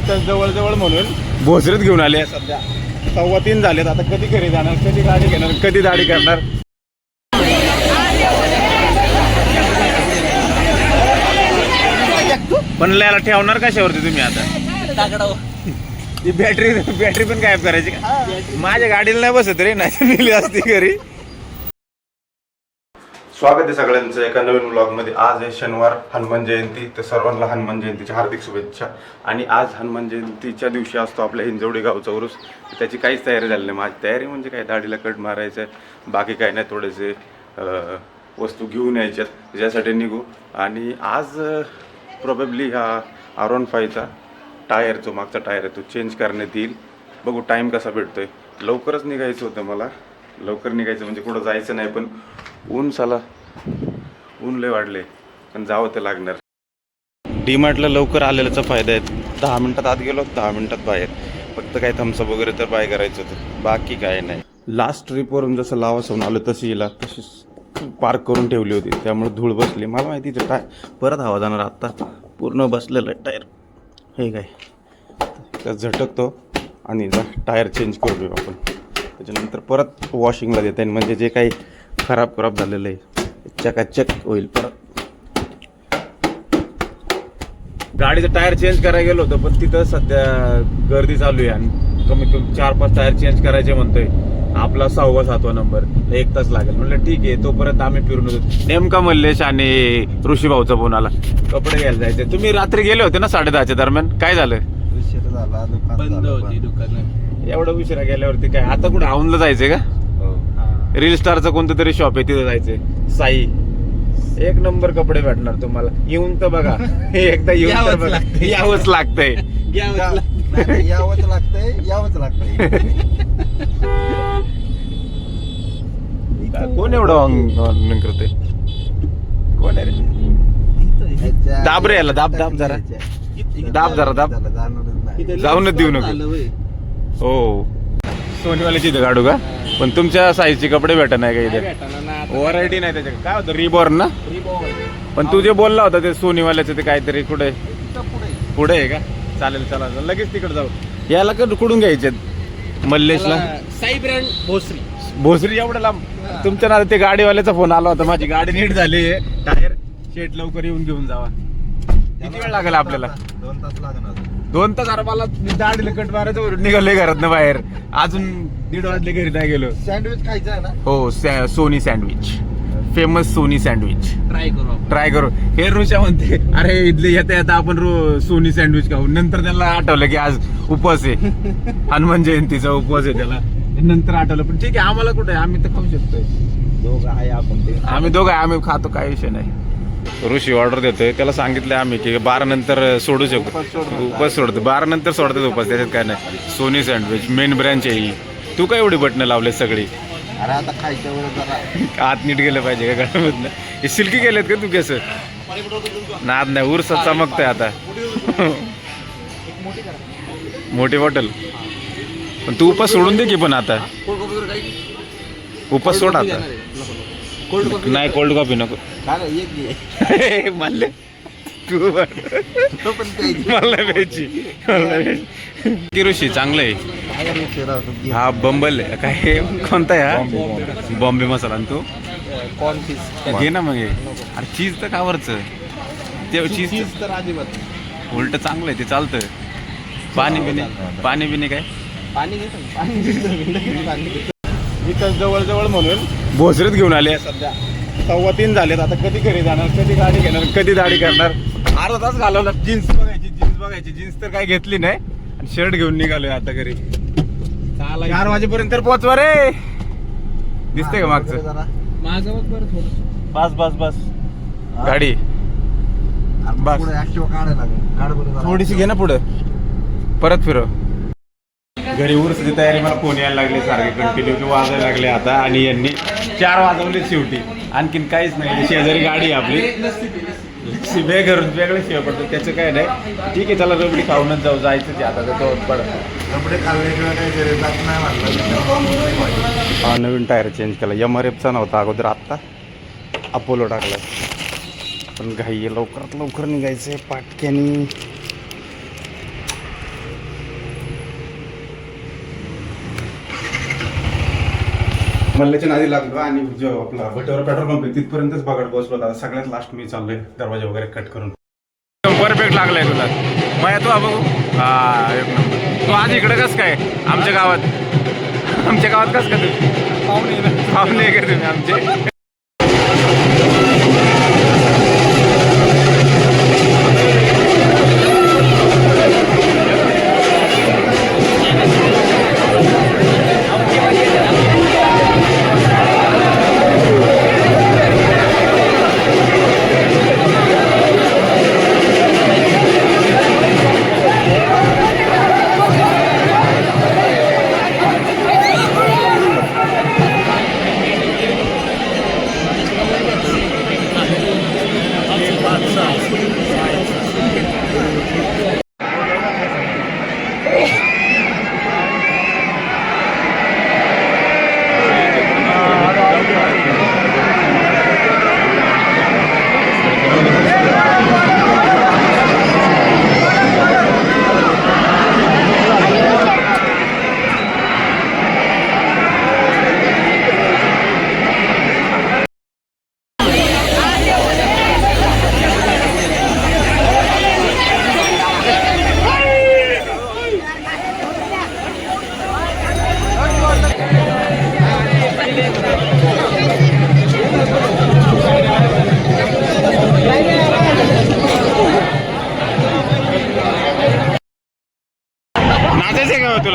इथं जवळजवळ म्हणून भोसरीत घेऊन आले. सध्या सव्वा तीन झालेत. आता कधी घरी जाणार कधी गाडी घेणार कधी दाढी करणार? पण याला ठेवणार कशावरती तुम्ही आता? ही बॅटरी बॅटरी पण गायब करायची का? माझ्या गाडीला नाही बसत रे नाही नेली असती घरी. स्वागत आहे सगळ्यांचं एका नवीन ब्लॉगमध्ये आज आहे शनिवार हनुमान जयंती. तर सर्वांना हनुमान जयंतीच्या हार्दिक शुभेच्छा. आणि आज हनुमान जयंतीच्या दिवशी असतो आपल्या हिंजवडी गावचा उरूस. त्याची काहीच तयारी झाली नाही. माझी तयारी म्हणजे काय? दाढीला कट मारायचं आहे बाकी काय नाही थोडेसे वस्तू घेऊन यायच्यात त्याच्यासाठी निघू. आणि आज प्रोबेबली हा आर वन फायचा टायर जो मागचा टायर आहे तो चेंज करण्यात येईल. बघू टाईम कसा भेटतोय. लवकरच निघायचं होतं मला. लवकर निघायचं म्हणजे कुठं जायचं नाही पण ऊन साला ऊन लय वाढले पण जावं ते लागणार. डीमार्टला लवकर आलेल्याचा फायदा आहे. दहा मिनिटात आत गेलो दहा मिनिटात बाहेर. फक्त काय थम्सअप वगैरे तर बाय करायचं होतं. बाकी काय नाही. लास्ट ट्रिपवरून जसं लावासहून आलो तशी हिला तशीच पार्क करून ठेवली होती. त्यामुळे धूळ बसली. मला माहिती ते टाय परत हवा जाणार आत्ता पूर्ण बसलेलं आहे टायर. हे काय? त्यात झटकतो आणि टायर चेंज करू आपण. त्याच्यानंतर परत वॉशिंगला देता येईल. म्हणजे जे काही खराब खराब झालेलं आहे चकाचक होईल. परत गाडीचं टायर चेंज करायला गेलो होतो पण तिथं सध्या गर्दी चालू आहे आणि कमीत कमी चार पाच टायर चेंज करायचे म्हणतोय. आपला सहावा सातवा नंबर एक तास लागेल. म्हणलं ठीक आहे तोपर्यंत आम्ही फिरून होतो नेमका मल्लेश आणि ऋषी भाऊचा फोन आला. कपडे घ्यायला जायचे तुम्ही रात्री गेले होते ना साडे दहाच्या दरम्यान? काय झालं? उशीर झाला दुकान बंद झालं होती बंद. दुकानं. एवढं उशिरा गेल्यावरती काय? आता कुठं? औंधला जायचंय का? हो. रील स्टारचं कोणतं तरी शॉप आहे तिथं जायचंय. साई. एक नंबर कपडे भेटणार तुम्हाला. येऊन तर बघा. एकदा येऊन तर यावंच बघा. लागतंय. यावंच लागतंय. नाही, नाही, यावंच लागतंय. यावंच लागतंय. कोण एवढं ऑनलाईन करते कोण आहे रे? दाब रे याला, दाब, दाब जरा. दाब जरा, दाब. जाणारच नाही. जाऊनच देऊ नको. हो. सोनीवाल्याची इथं काढू का? पण तुमच्या साईजचे कपडे भेटत नाही का इथे? भेटणार? व्हरायटी नाही त्याच्या काय होतं? रिबॉर्न ना. पण तू जे बोलला होता ते सोनीवाल्याचं ते काहीतरी कुठे? पुढे. आहे का? चालेल चला लगेच तिकडे जाऊ. याला का कुठून घ्यायचे? मल्लेशला? साई ब्रँड भोसरी. भोसरी एवढं लांब? तुमच्या ना ते गाडीवाल्याचा फोन आला होता. माझी गाडी नीट झाली टायर शेट लवकर येऊन घेऊन जावा. किती वेळ लागेल आपल्याला? दोन तास लागणार दोन तास अरे मला कट मारायचं निघालोय घरात बाहेर. अजून दीड वाजले घरी नाही गेलो. सँडविच खायचं आहे ना? हो sand- Sony sandwich famous Sony sandwich try करू आपण. ट्राय करू. हे ऋषा म्हणते अरे इथले येता येता आपण रो सोनी सँडविच खाऊ. नंतर त्याला आठवलं की आज उपवास आहे. हनुमान जयंतीचा उपवास आहे त्याला. नंतर आठवलं पण ठीक आहे आम्हाला कुठे? आम्ही तर खाऊ शकतोय. दोघं आहे आपण ते. आम्ही दोघं आहे, आम्ही खातो काय विषय नाही. ऋषी ऑर्डर देतोय. त्याला सांगितलं आम्ही की बारा नंतर सोडू शकतो. उपास सोडतो. बारा नंतर सोडतात उपास. त्याच्यात काय नाही. सोनी सँडविच मेन ब्रँच आहे ही. तू काय एवढी बटणं लावले सगळी? अरे आता खायच्या वेळेस जरा. आत नीट गेलं पाहिजे का गळ्यामधनं? हे सिल्की गेलेत का तू केस? नाद नाही. उरस चमकतंय आता. मोठी बॉटल. पण तू उपास सोडून दे की पण आता. उपास सोड आता. कोल्ड कॉफी नाही कोल्ड कॉफी नको. एक घे म्हणले तू बरं. तो पण प्यायची. मला नाही. प्यायची मला नाही प्यायची. की ऋषी चांगलं आहे. होतो, घे. हा बंबल आहे. काय हे कोणता आहे हा? बॉम्बे मसाला आणि तू? कॉर्न फिश घे ना मग हे. अरे चीज तर कावरच ते चीज चीज तर अजिबात उलट चांगलं आहे ते चालतं पाणी बिणे पाणी बिणे काय? पाणी घेतो ना, पाणी घेतो पाणी घेतो. इथं जवळजवळ म्हणून भोसरीत घेऊन आले. सध्या सव्वा तीन झालेत. आता कधी घरी जाणार कधी गाडी घेणार कधी दाढी करणार? अर्धा तास घालवला. जीन्स बघायची जीन्स बघायची. जीन्स तर काय घेतली नाही. आणि शर्ट घेऊन निघालोय आता घरी. चार वाजेपर्यंत तर पोहोचवा रे. दिसतंय का मागचं? जरा. मागं बघ बरं थोडं. बस बस बस. हा? गाडी. बस. थोडीशी घे ना पुढं. परत फिरव. घरी उरसची तयारी मला फोन यायला लागले सारखे कंटिन्यू वाजायला लागले आता आणि यांनी चार वाजवले शेवटी. आणखीन काहीच नाही. शेजारी गाडी आहे आपली. घरून वेगळे शिव्या पडतात त्याचं काय नाही. ठीक आहे त्याला रबडी खाऊनच जाऊ. जायचं ते आता. तो पड कपडे खाल्ल्याशिवाय काही नाही हा नवीन टायर चेंज केला. एम आर एफचा नव्हता अगोदर आत्ता अपोलो टाकला पण घाई लवकरात लवकर निघायचं आहे पाटक्यानी मल्ल्याच्या नादी लागलो आणि जो आपला भटेवर पेट्रोल पंप आहे तिथपर्यंतच बघत पोहोचलो आता सगळ्यात लास्ट मी चाललोय दरवाजा वगैरे कट करून. परफेक्ट लागलाय तुला. मग तू बघू. हा एक नंबर तू आज इकडे कस काय? आमच्या गावात. आमच्या गावात कस काय तू? पाहुणे. पाहुणे का तुम्ही आमचे?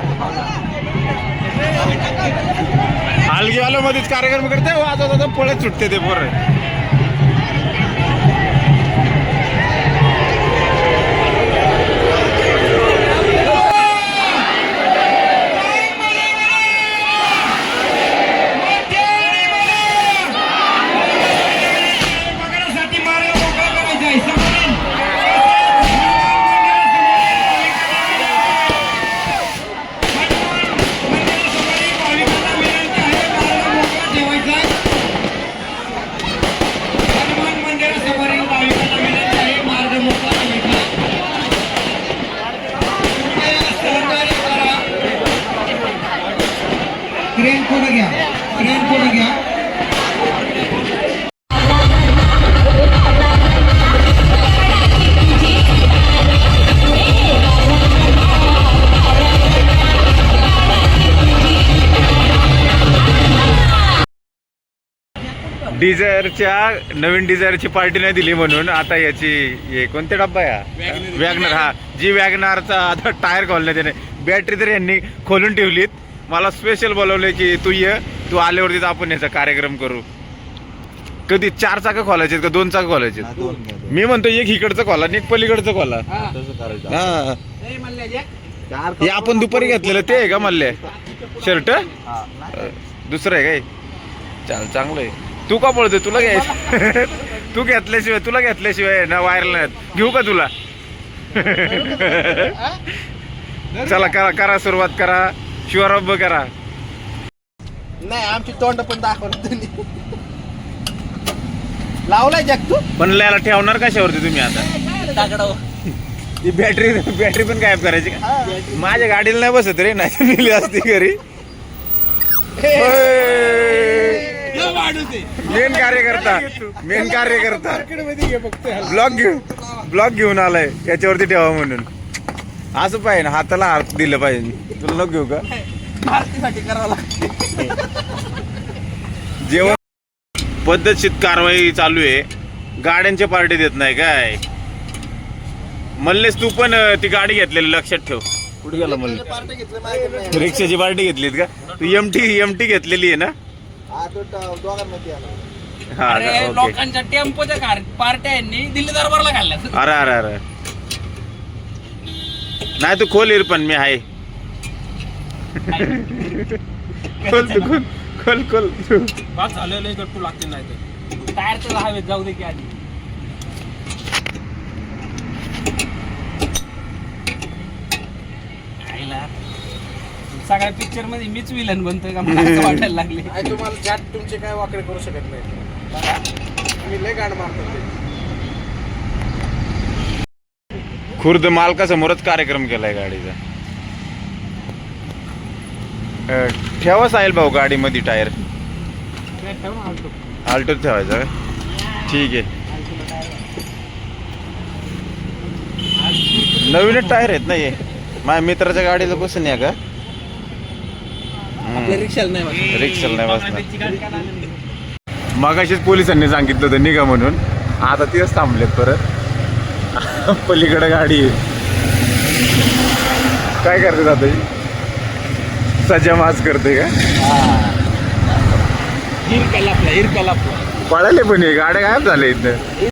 बघा आलगीवाल्यामध्येच मध्येच कार्यक्रम करते वाजवत आता पळत सुटते ते पोर. डिझायरच्या नवीन डिझायरची पार्टी नाही दिली म्हणून आता याची हे कोणते डब्बा या वॅगनर हा. जी वॅगनारचा आता टायर खोलण्यात त्याने बॅटरी तर यांनी खोलून ठेवलीत. मला स्पेशल बोलवले की तू ये तू आल्यावरतीच आपण याचा कार्यक्रम करू. कधी चार चाकं खोलायचे का दोन चाकं खोलायचे मी म्हणतो एक इकडचं खोला आणि एक पलीकडचं खोला. हा. हे. आपण दुपारी घेतलेलं ते आहे का मल्ले शर्ट दुसरं आहे काय? चाल चांगलं आहे. तू का पळतोय तुला घ्यायचं तू घेतल्याशिवाय तुला घेतल्याशिवाय ना व्हायरल नाही घेऊ का तुला? चला करा करा सुरुवात करा. शिवराब करा. नाही आमची तोंड पण दाखवलं लावलाय जॅक तू? पण याला ठेवणार कशावरती तुम्ही आता? ही बॅटरी बॅटरी पण गायब करायची का? माझ्या गाडीला नाही बसत रे नाही नेली असती घरी. मेन कार्यकर्ता मेन कार्यकर्ता. ब्लॉग घेऊन ब्लॉग घेऊन आलाय. याच्यावरती ठेवा म्हणून. असं पाहिजे ना हाताला हात दिलं पाहिजे. तुला नको घेऊ का? जेवण. पद्धतशीर कारवाई चालू आहे. गाड्यांच्या पार्टी देत नाही काय? मल्लेस तू पण ती गाडी घेतलेली लक्षात ठेव. कुठे गेला मल्ले पार्टी घेतलं माझ्याकडे रिक्षाची पार्टी घेतलीत का? तू एम टी एम टी घेतलेली आहे ना? तो ट- दोघांमध्ये आला. हा अरे का? ओके. लोकांच्या टेम्पोच्या कार पार्ट्या यांनी दिल्ली दरबारला घालल्या अरे अरे अरे. नाही तू खोल इर पण मी आहे. खोल तू खोल खोल खोल. तू. बाग झालेलं गट्टू लागते नाही तर. टायर तर हवेत जाऊ दे की आधी. सगळ्या पिक्चरमध्ये मीच विलन बनतोय का मला असं वाटायला लागले आणि तुम्हाला जात तुमचे काय वाकडे करू शकत नाही. मी लय गाड मारतो ते. खुर्द मालकासमोरच कार्यक्रम केलाय गाडीचा. अं, ठेवा साहेल भाऊ गाडीमध्ये टायर. आल्टोच ठेवायचा का? ठीक आहे. नवीनच टायर आहेत ना हे? माझ्या मित्राच्या गाडीला बसून या का. रिक्षाला नाही वाटत. रिक्षाला नाही बसणार. मगाशीच पोलिसांनी सांगितलं होतं निघा म्हणून. आता तेच थांबलेत परत. पलीकडे गाडी आहे. काय करते जाते सजा माज करते का? हिरका लापला हिरका लापला. पळाले पण हे गाड्या गायब झाल्या इथं.